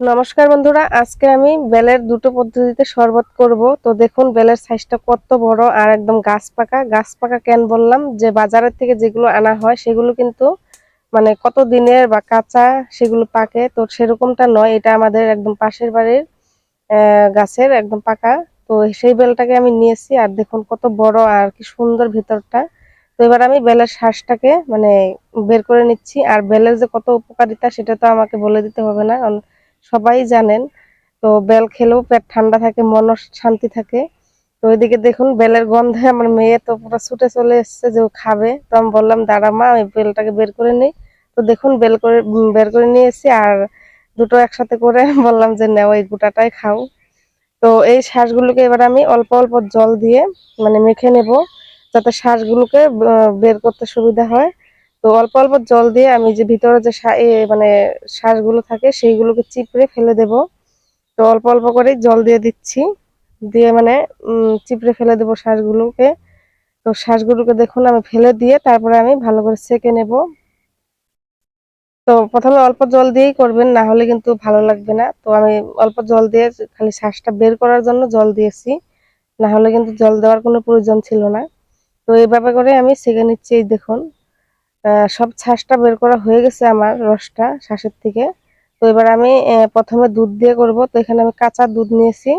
নমস্কার বন্ধুরা, আজকে আমি বেলের দুটো পদ্ধতিতে শরবত করব। তো দেখুন, বেলের সাইজটা কত বড় আর একদম গাছ পাকা। গাছ পাকা কেন বললাম? যে বাজারের থেকে যেগুলো আনা হয়, সেগুলো কিন্তু মানে কত দিনের বা কাঁচা সেগুলো পাকে। তো সেরকমটা নয়, এটা আমাদের একদম পাশের বাড়ির গাছের একদম পাকা। তো সেই বেলটাকে আমি নিয়েছি আর দেখুন কত বড় আর কি সুন্দর ভিতরটা। তো এবার আমি বেলের শ্বাসটাকে মানে বের করে নিচ্ছি। আর বেলের যে কত উপকারিতা, সেটা তো আমাকে বলে দিতে হবে না। সবাই জানেন। তো বেল খেলেও পেট ঠান্ডা থাকে মন শান্তি থাকে। তো ওইদিকে দেখুন, বেলের গন্ধে আমার মেয়ে তো পুরো ছুটে চলে এসেছে যে খাবে। তো আমি বললাম, দাঁড়া মা ওই বেলটাকে বের করে নিই। তো দেখুন, বেল করে বের করে নিয়ে আর দুটো একসাথে করে বললাম যে, নাও এই গোটাটাই খাও। তো এই শ্বাসগুলোকে এবার আমি অল্প অল্প জল দিয়ে মানে মেখে নেব, যাতে শ্বাসগুলোকে বের করতে সুবিধা হয়। তো অল্প অল্প জল দিয়ে আমি যে ভিতরে যে মানে শ্বাসগুলো থাকে, সেইগুলোকে চিপড়ে ফেলে দেব। তো অল্প অল্প করে জল দিয়ে দিচ্ছি। দিয়ে মানে চিপড়ে ফেলে দেবো শ্বাসগুলোকে। তো শ্বাসগুলোকে দেখুন, আমি ফেলে দিয়ে তারপরে আমি ভালো করে সেকে নেব। তো প্রথমে অল্প জল দিয়েই করবেন, না হলে কিন্তু ভালো লাগবে না। তো আমি অল্প জল দিয়ে খালি শ্বাসটা বের করার জন্য জল দিয়েছি। না হলে কিন্তু জল দেওয়ার কোনো প্রয়োজন ছিল না। তো এইভাবে করে আমি সেকে নিচ্ছি, এই দেখুন। সব ছাঁচটা বের করা হয়ে গেছে আমার রসটা শ্বাসের থেকে। তো এবার আমি প্রথমে দুধ দিয়ে করব। তো এখানে আমি কাঁচা দুধ নিয়েছি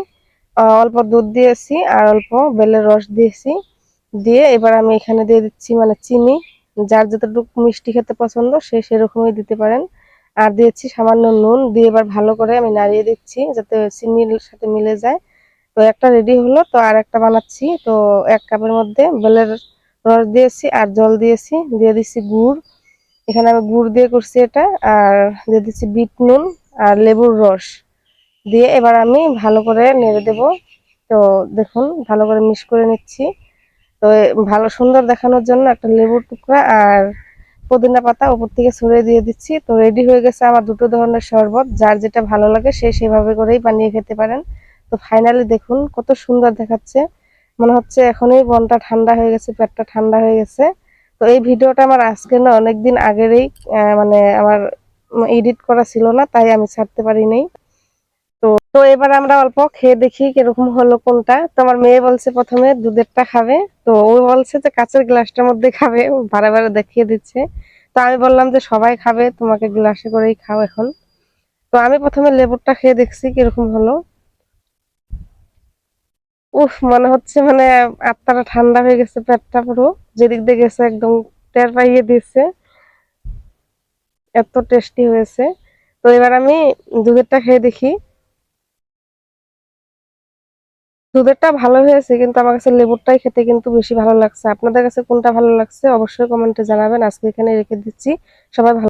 অল্প দুধ দিয়েছি আর অল্প বেলের রস দিয়েছি। দিয়ে এবার আমি এখানে দিয়ে দিচ্ছি মানে চিনি। যার যতটুকু মিষ্টি খেতে পছন্দ সে সেরকমই দিতে পারেন। আর দিয়েছি সামান্য নুন। দিয়ে এবার ভালো করে আমি নাড়িয়ে দিচ্ছি যাতে চিনির সাথে মিলে যায়। তো একটা রেডি হলো। তো আর একটা বানাচ্ছি। তো এক কাপের মধ্যে বেলের রস দিয়েছি আর জল দিয়েছি, দিয়ে দিচ্ছি গুড়। এখানে আমি গুড় দিয়ে করছি এটা, আর দিয়ে দিচ্ছি বিট নুন আর লেবুর রস। দিয়ে এবার আমি ভালো করে নেড়ে দেব। তো দেখুন, ভালো করে মিক্স করে নিচ্ছি। তো ভালো সুন্দর দেখানোর জন্য একটা লেবুর টুকরা আর পুদিনা পাতা উপর থেকে ছড়িয়ে দিয়ে দিচ্ছি। তো রেডি হয়ে গেছে আমার দুটো ধরনের শরবত। যার যেটা ভালো লাগে সে সেভাবে করেই বানিয়ে খেতে পারেন। তো ফাইনালি দেখুন, কত সুন্দর দেখাচ্ছে। মনে হচ্ছে এখনই মনটা ঠান্ডা হয়ে গেছে, পেটটা ঠান্ডা হয়ে গেছে। তো এই ভিডিওটা আমার আজকে না অনেকদিন আগেরই মানে আমার এডিট করা ছিল না, তাই আমি ছাড়তে পারিনি। তো তো এবার আমরা অল্প খেয়ে দেখি কীরকম হলো কোনটা। তো আমার মেয়ে বলছে প্রথমে দুধেরটা খাবে। তো ও বলছে যে কাঁচের গ্লাসটার মধ্যে খাবে বারে বারে দেখিয়ে দিচ্ছে। তো আমি বললাম যে সবাই খাবে, তোমাকে গ্লাসে করেই খাও এখন। তো আমি প্রথমে লেবুরটা খেয়ে দেখছি কীরকম হলো। উফ, মনে হচ্ছে মানে আত্মাটা ঠান্ডা হয়ে গেছে, পেটটা পুরো। যেদিক দিয়ে গেছে একদম টের পাইয়ে দিচ্ছে এত টেস্টি হয়েছে। তো এবার আমি দুধেরটা খেয়ে দেখি। দুধেরটা ভালো হয়েছে, কিন্তু আমার কাছে লেবুরটাই খেতে কিন্তু বেশি ভালো লাগছে। আপনাদের কাছে কোনটা ভালো লাগছে অবশ্যই কমেন্টে জানাবেন। আজকে এখানে রেখে দিচ্ছি। সবাই